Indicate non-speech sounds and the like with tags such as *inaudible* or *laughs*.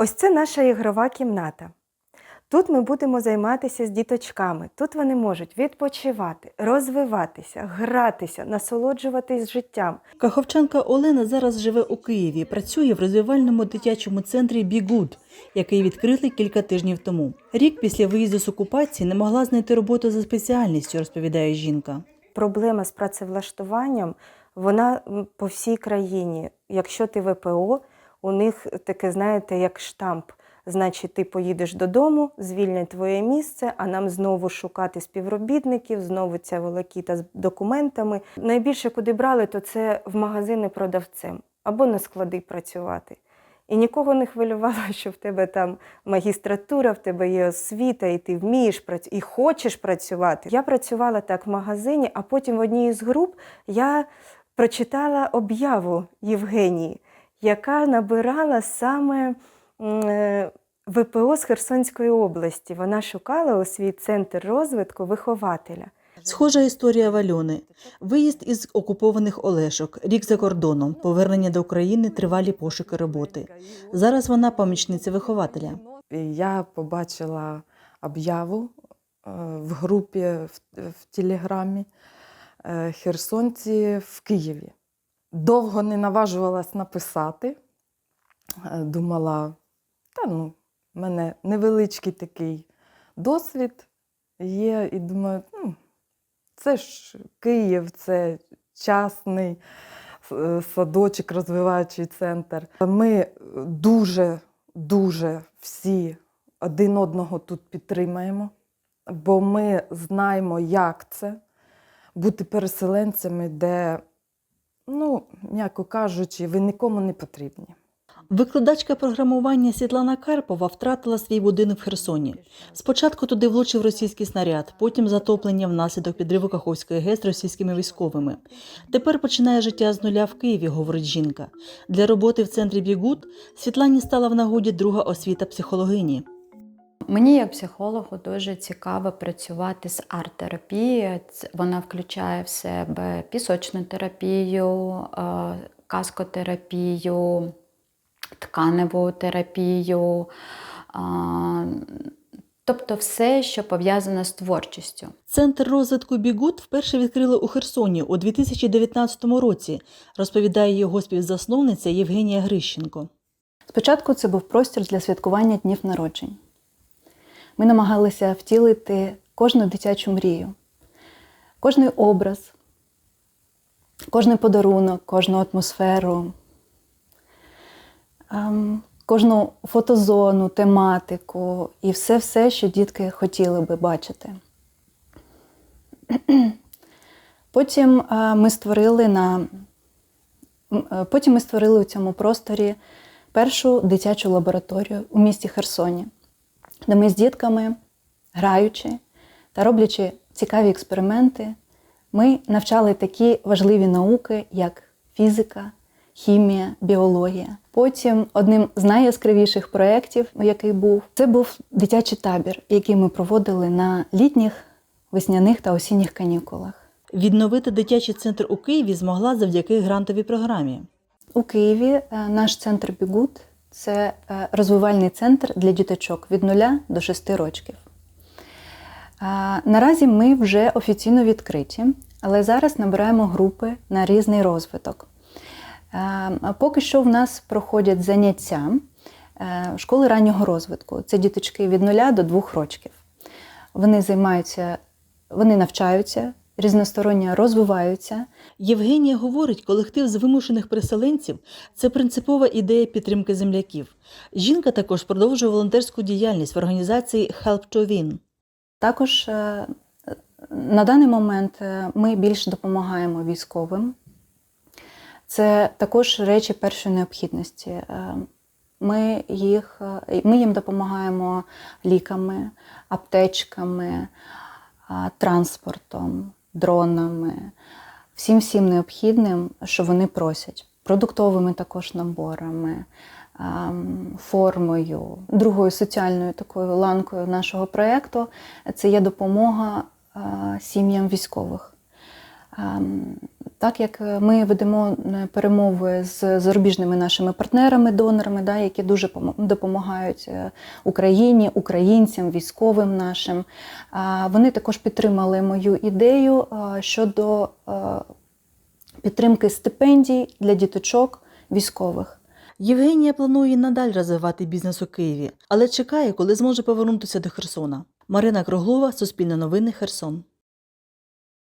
Ось це наша ігрова кімната. Тут ми будемо займатися з діточками. Тут вони можуть відпочивати, розвиватися, гратися, насолоджуватись життям. Каховчанка Олена зараз живе у Києві. Працює в розвивальному дитячому центрі Бігуд, який відкрили кілька тижнів тому. Рік після виїзду з окупації не могла знайти роботу за спеціальністю, розповідає жінка. Проблема з працевлаштуванням вона по всій країні. Якщо ти ВПО, у них таке, знаєте, як штамп. Значить, ти поїдеш додому, звільнять твоє місце, а нам знову шукати співробітників, знову ця волокіта з документами. Найбільше, куди брали, то це в магазини продавцем або на склади працювати. І нікого не хвилювало, *laughs* що в тебе там магістратура, в тебе є освіта, і ти вмієш працювати, і хочеш працювати. Я працювала так в магазині, а потім в одній із груп я прочитала об'яву Євгенії, яка набирала саме е, ВПО з Херсонської області. Вона шукала у свій центр розвитку вихователя. Схожа історія Вальони. Виїзд із окупованих Олешок, рік за кордоном, повернення до України, тривалі пошуки роботи. Зараз вона помічниця вихователя. Я побачила об'яву е, в групі в, в Телеграмі е, Херсонці в Києві. Довго не наважувалась написати. Е, Думала, та ну, в мене невеличкий такий досвід є, і думаю, ну, це ж Київ, це частний е, садочок, розвиваючий центр. Ми дуже, дуже всі один одного тут підтримаємо, бо ми знаємо, як це бути переселенцями, де, ну, м'яко кажучи, ви нікому не потрібні. Викладачка програмування Світлана Карпова втратила свій будинок в Херсоні. Спочатку туди влучив російський снаряд, потім затоплення внаслідок підриву Каховської ГЕС російськими військовими. Тепер починає життя з нуля в Києві, говорить жінка. Для роботи в центрі Бігуд Світлані стала в нагоді друга освіта психологині. Мені як психологу дуже цікаво працювати з арт-терапією. Вона включає в себе пісочну терапію, е, каскотерапію, тканеву терапію. е, Тобто все, що пов'язане з творчістю. Центр розвитку Бігуд вперше відкрили у Херсоні у 2019 році, розповідає його співзасновниця Євгенія Грищенко. Спочатку це був простір для святкування днів народжень. Ми намагалися втілити кожну дитячу мрію, кожний образ, кожний подарунок, кожну атмосферу, ем, кожну фотозону, тематику і все-все, що дітки хотіли би бачити. *clears throat* Потім е, ми створили на е, Потім ми створили у цьому просторі першу дитячу лабораторію у місті Херсоні, де ми з дітками, граючи та роблячи цікаві експерименти, ми навчали такі важливі науки, як фізика, хімія, біологія. Потім одним з найяскравіших проєктів, який був, це був дитячий табір, який ми проводили на літніх, весняних та осінніх канікулах. Відновити дитячий центр у Києві змогла завдяки грантовій програмі. У Києві е, наш центр Бігуд це е, розвивальний центр для діточок від 0 до 6 років. Наразі ми вже офіційно відкриті, але зараз набираємо групи на різний розвиток. Поки що в нас проходять заняття е, школи раннього розвитку. Це діточки від 0 до 2 років. Вони займаються, вони навчаються, різносторонньо розвиваються. Євгенія говорить, колектив з вимушених переселенців це принципова ідея підтримки земляків. Жінка також продовжує волонтерську діяльність в організації Help to Win. Також е, на даний момент е, ми більше допомагаємо військовим. Це також речі першої необхідності. Е, Ми, їх, ми їм допомагаємо ліками, аптечками, транспортом, дронами, всім всім необхідним, що вони просять. Продуктовими також наборами, ем, формою. Другою соціальною такою ланкою нашого проєкту це є допомога е, сім'ям військових. Ем, Так як ми ведемо е, перемови з зарубіжними нашими партнерами, донорами, да, які дуже допомагають е, Україні, українцям, військовим нашим, вони також підтримали мою ідею е, щодо підтримки стипендій для діточок військових. Євгенія планує надалі розвивати бізнес у Києві, але чекає, коли зможе повернутися до Херсона. Марина Круглова, Суспільне новини, Херсон.